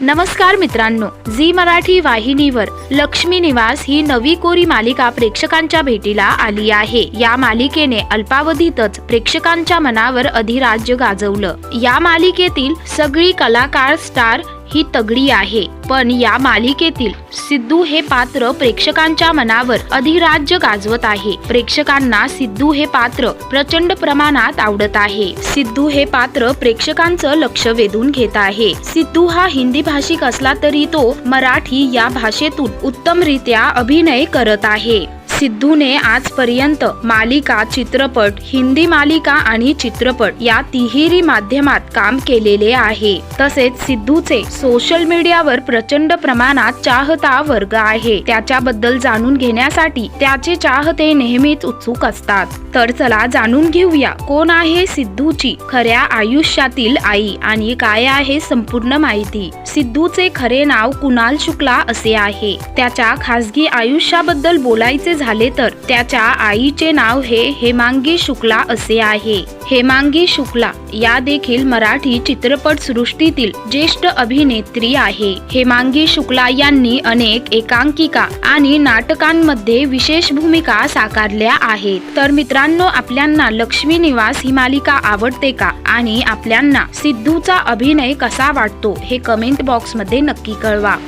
नमस्कार मित्रांनो झी मराठी वाहिनीवर लक्ष्मी निवास ही नवी कोरी मालिका प्रेक्षकांच्या भेटीला आली आहे. या मालिकेने अल्पावधीतच प्रेक्षकांच्या मनावर अधिराज्य गाजवलं. या मालिकेतील सगळी कलाकार स्टार ही तगडी आहे. पण या मालिकेतील सिद्धू हे पात्र प्रेक्षकांच्या मनावर अधिराज्य गाजवत आहे. प्रेक्षकांना सिद्धू हे पात्र प्रचंड प्रमाणात आवडत आहे. सिद्धू हे पात्र प्रेक्षकांचं लक्ष वेधून घेत आहे. सिद्धू हा हिंदी भाषिक असला तरी तो मराठी या भाषेतून उत्तमरित्या अभिनय करत आहे. सिद्धूने आजपर्यंत मालिका चित्रपट हिंदी मालिका आणि चित्रपट या तिहेरी माध्यमात काम केलेले आहे. तसेच सिद्धूचे सोशल मीडियावर प्रचंड प्रमाणात चाहता वर्ग आहे. त्याच्याबद्दल जाणून घेण्यासाठी त्याचे चाहते नेहमीच उत्सुक असतात. तर चला जाणून घेऊया कोण आहे सिद्धूची खऱ्या आयुष्यातील आई आणि काय आहे संपूर्ण माहिती. सिद्धूचे खरे नाव कुणाल शुक्ला असे आहे. त्याच्या खासगी आयुष्याबद्दल बोलायचे झाले तर त्याच्या आईचे नाव हे हेमांगी शुक्ला असे आहे. हेमांगी शुक्ला या देखील मराठी चित्रपट सृष्टीतील ज्येष्ठ अभिनेत्री आहे. हेमांगी शुक्ला यांनी अनेक एकांकिका आणि नाटकांमध्ये विशेष भूमिका साकारल्या आहेत. तर मित्रांनो आपल्यांना लक्ष्मी निवास ही मालिका आवडते का? आणि आपल्यांना सिद्धूचा अभिनय कसा वाटतो? हे कमेंट बॉक्समध्ये नक्की कळवा.